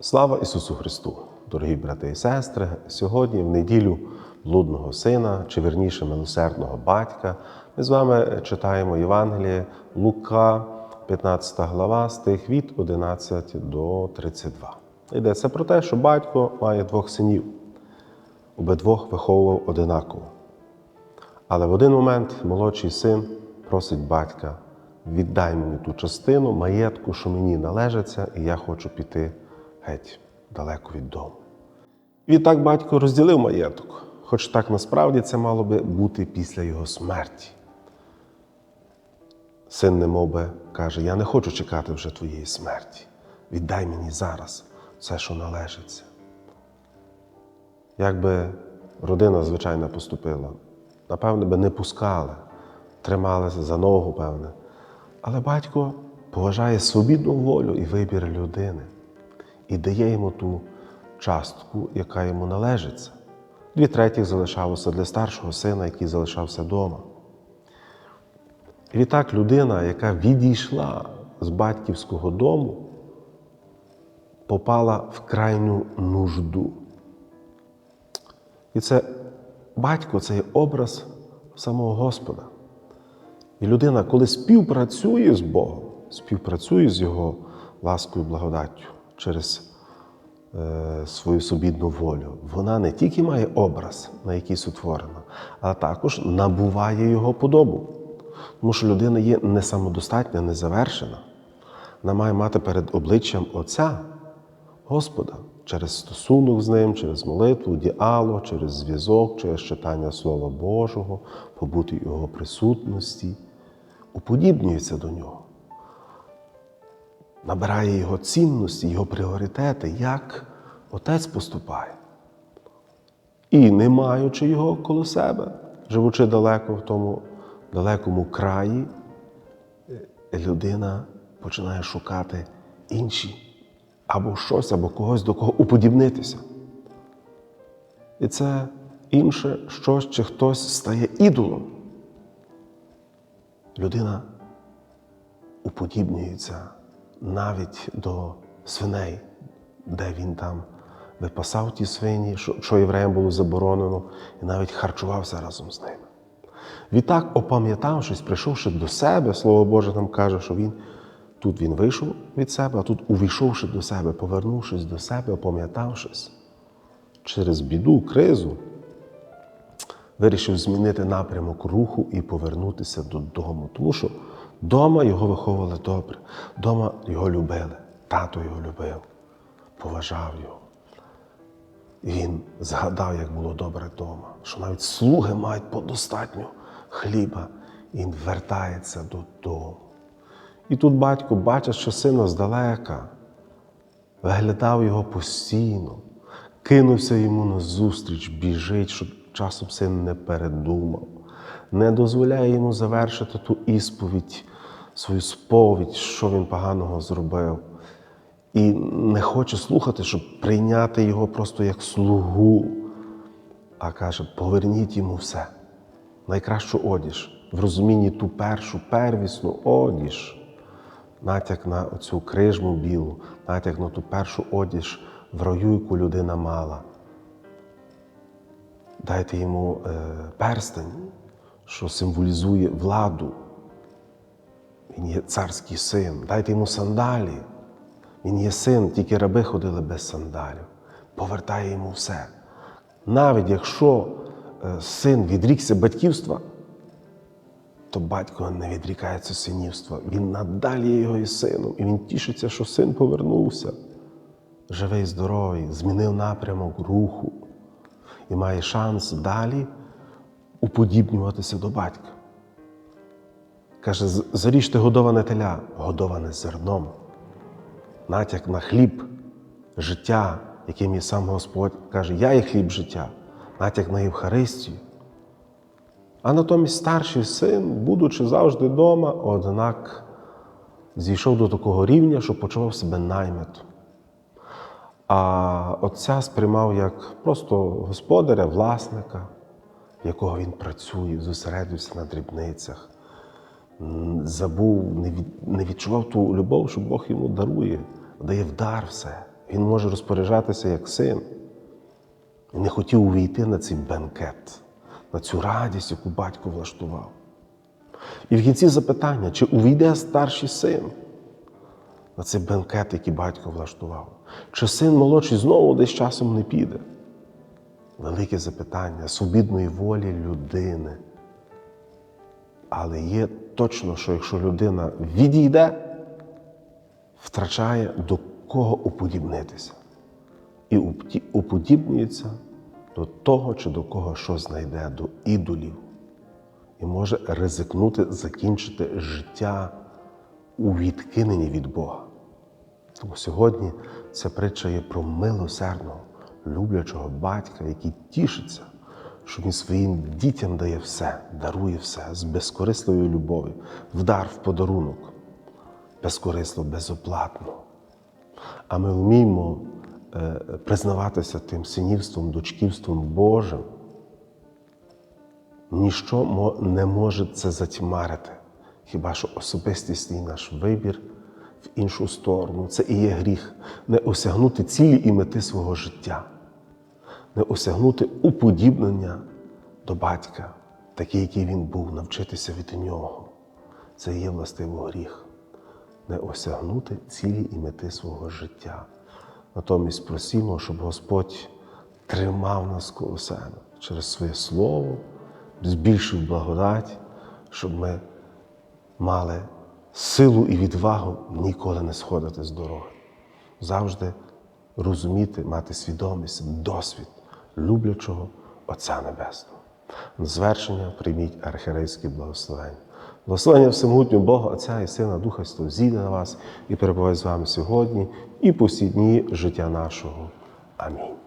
Слава Ісусу Христу! Дорогі брати і сестри! Сьогодні, в неділю блудного сина, чи верніше милосердного батька, ми з вами читаємо Євангеліє Лука, 15 глава, стих від 11 до 32. Йдеться про те, що батько має двох синів, обидвох виховував одинаково. Але в один момент молодший син просить батька: віддай мені ту частину маєтку, що мені належиться, і я хочу піти геть далеко від дому. Відтак батько розділив маєток, хоч так насправді це мало би бути після його смерті. Син немов би каже: Я не хочу чекати вже твоєї смерті. Віддай мені зараз все, що належиться. Як би родина звичайно поступила, напевне, би не пускали, трималися за ногу, певне. Але батько поважає свобідну волю і вибір людини і дає йому ту частку, яка йому належиться. Дві третіх залишалося для старшого сина, який залишався вдома. І відтак людина, яка відійшла з батьківського дому, попала в крайню нужду. І це батько це є образ самого Господа. І людина, коли співпрацює з Богом, співпрацює з Його ласкою, благодаттю через е, свою собідну волю, вона не тільки має образ, на який сотворена, а також набуває його подобу. Тому що людина є не самодостатня, не завершена. Вона має мати перед обличчям Отця, Господа, через стосунок з ним, через молитву, діалог, через зв'язок, через читання Слова Божого, побути в Його присутності, уподібнюється до нього, набирає його цінності, його пріоритети, як Отець поступає. І не маючи його коло себе, живучи далеко в тому далекому краї, людина починає шукати інші або щось, або когось до кого уподібнитися. І це інше щось чи хтось стає ідолом. Людина уподібнюється навіть до свиней, де він там випасав ті свині, що, євреям було заборонено, і навіть харчувався разом з ними. Відтак, опам'ятавшись, прийшовши до себе, Слово Боже нам каже, що він тут він вийшов від себе, а тут, увійшовши до себе, повернувшись до себе, опам'ятавшись через біду, кризу, вирішив змінити напрямок руху і повернутися додому. Тому що вдома його виховували добре, вдома його любили, тато його любив, поважав його. Він згадав, як було добре вдома, що навіть слуги мають подостатньо хліба, і він вертається додому. І тут батько, бачить, що сина здалека, виглядав його постійно, кинувся йому назустріч, біжить, щоб часом син не передумав, не дозволяє йому завершити ту ісповідь, свою сповідь, що він поганого зробив. І не хоче слухати, щоб прийняти його просто як слугу, а каже: поверніть йому все, найкращу одіж, в розумінні ту першу первісну одіж, натяк на цю крижму білу, натяк на ту першу одіж в раю, яку людина мала. Дайте йому е, перстень, що символізує владу. Він є царський син. Дайте йому сандалі. Він є син, тільки раби ходили без сандалів. Повертає йому все. Навіть якщо е, син відрікся батьківства, то батько не відрікається синівства. Він надалі є його і сином. І він тішиться, що син повернувся. Живий, здоровий, змінив напрямок руху і має шанс далі уподібнюватися до батька. Каже, заріжте годоване теля, годоване зерном натяк на хліб, життя, яким є сам Господь каже, я є хліб життя, натяк на Євхаристію. А натомість старший син, будучи завжди вдома, однак зійшов до такого рівня, що почував себе наймитом. А отця сприймав як просто господаря, власника, якого він працює, зосередився на дрібницях, забув, не відчував ту любов, що Бог йому дарує, дає в дар все. Він може розпоряджатися як син. І не хотів увійти на цей бенкет, на цю радість, яку батько влаштував. І в кінці запитання, чи увійде старший син на цей бенкет, який батько влаштував? Чи син молодший знову десь часом не піде? Велике запитання свобідної волі людини. Але є точно, що якщо людина відійде, втрачає до кого уподібнитися. І уподібнюється до того, чи до кого що знайде, до ідолів. І може ризикнути закінчити життя у відкиненні від Бога. Тому сьогодні ця притча є про милосердного, люблячого батька, який тішиться, що він своїм дітям дає все, дарує все з безкорисливою любов'ю, в дар, в подарунок, безкорисло, безоплатно. А ми вміємо е, признаватися тим синівством, дочківством Божим. Ніщо не може це затьмарити. Хіба що особистісний наш вибір в іншу сторону це і є гріх не осягнути цілі і мети свого життя, не осягнути уподібнення до батька, такий, який він був, навчитися від нього. Це є властиво гріх. Не осягнути цілі і мети свого життя. Натомість просімо, щоб Господь тримав нас коло себе через своє слово, збільшив благодать, щоб ми мали силу і відвагу ніколи не сходити з дороги. Завжди розуміти, мати свідомість, досвід люблячого Отця Небесного. На звершення прийміть архірейське благословення. Благословення всемогутнього Бога, Отця і Сина, Духа Святого зійде на вас і перебуває з вами сьогодні і по всі дні життя нашого. Амінь.